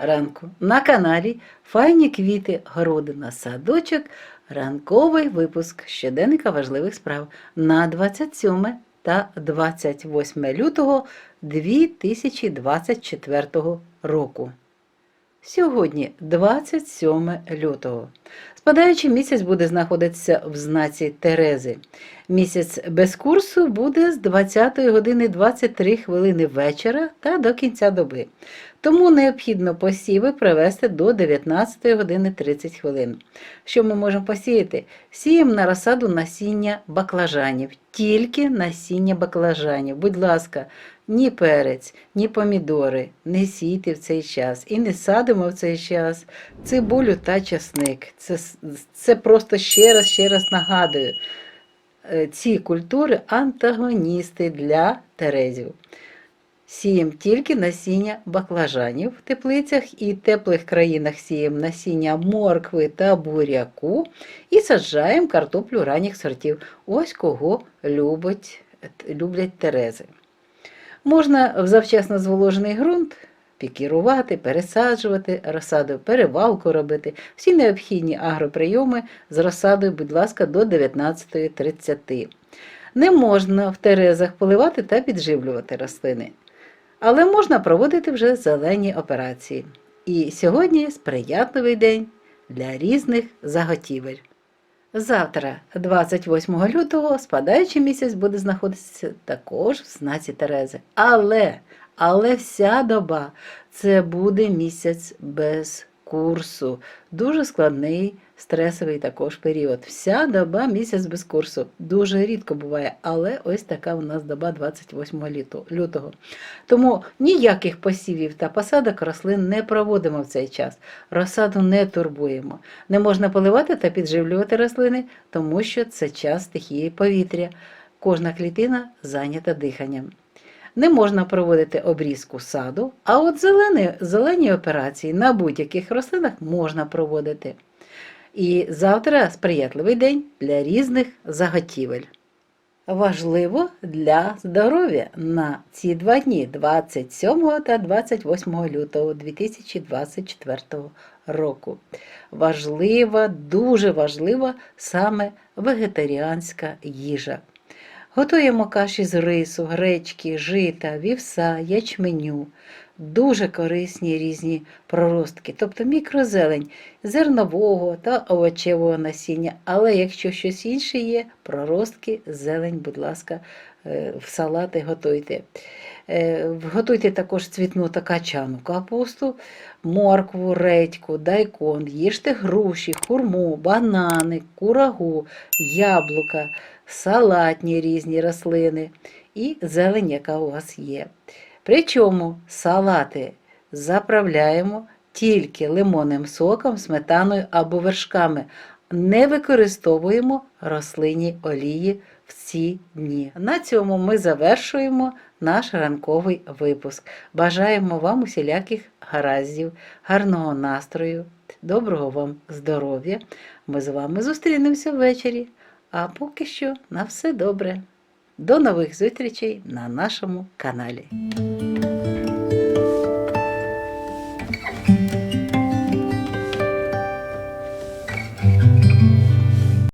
ранку на каналі Файні квіти, городина, садочок, ранковий випуск щоденника важливих справ на 27 та 28 лютого 2024 року. Сьогодні 27 лютого. Спадаючий місяць буде знаходитися в знаці Терези. Місяць без курсу буде з 20 години 23 хвилини вечора та до кінця доби. Тому необхідно посіви привести до 19 години 30 хвилин. Що ми можемо посіяти? Сіємо на розсаду насіння баклажанів, тільки насіння баклажанів. Будь ласка, ні перець, ні помідори не сійте в цей час і не садимо в цей час цибулю та часник. Це, це просто ще раз, ще раз нагадую. Е, Ці культури антагоністи для терезів. Сіємо тільки насіння баклажанів в теплицях і теплих країнах сіємо насіння моркви та буряку і саджаємо картоплю ранніх сортів. Ось кого любить, люблять терези. Можна в завчасно зволожений ґрунт пікірувати, пересаджувати, розсадою перевалку робити. Всі необхідні агроприйоми з розсадою, будь ласка, до 19.30. Не можна в терезах поливати та підживлювати рослини, але можна проводити вже зелені операції. І сьогодні сприятливий день для різних заготівель. Завтра, 28 лютого, спадаючий місяць буде знаходитися також в знаці Терези. Але, але вся доба це буде місяць без курсу. Дуже складний, стресовий також період. Вся доба місяць без курсу. Дуже рідко буває, але ось така у нас доба 28 лютого. Тому ніяких посівів та посадок рослин не проводимо в цей час. Розсаду не турбуємо. Не можна поливати та підживлювати рослини, тому що це час стихії повітря. Кожна клітина зайнята диханням. Не можна проводити обрізку саду, а от зелені, зелені операції на будь-яких рослинах можна проводити. І завтра сприятливий день для різних заготівель. Важливо для здоров'я на ці два дні 27 та 28 лютого 2024 року. Важлива, дуже важлива саме вегетаріанська їжа. Готуємо каші з рису, гречки, жита, вівса, ячменю. Дуже корисні різні проростки, тобто мікрозелень зернового та овочевого насіння. Але якщо щось інше є, проростки, зелень, будь ласка, е, в салати готуйте. Е, Готуйте також цвітну та качану капусту, моркву, редьку, дайкон, їжте груші, хурму, банани, курагу, яблука, салатні різні рослини і зелень, яка у вас є. Причому салати заправляємо тільки лимонним соком, сметаною або вершками. Не використовуємо рослинні олії в ці дні. На цьому ми завершуємо наш ранковий випуск. Бажаємо вам усіляких гараздів, гарного настрою, доброго вам здоров'я. Ми з вами зустрінемося ввечері. А поки що на все добре. До нових зустрічей на нашому каналі.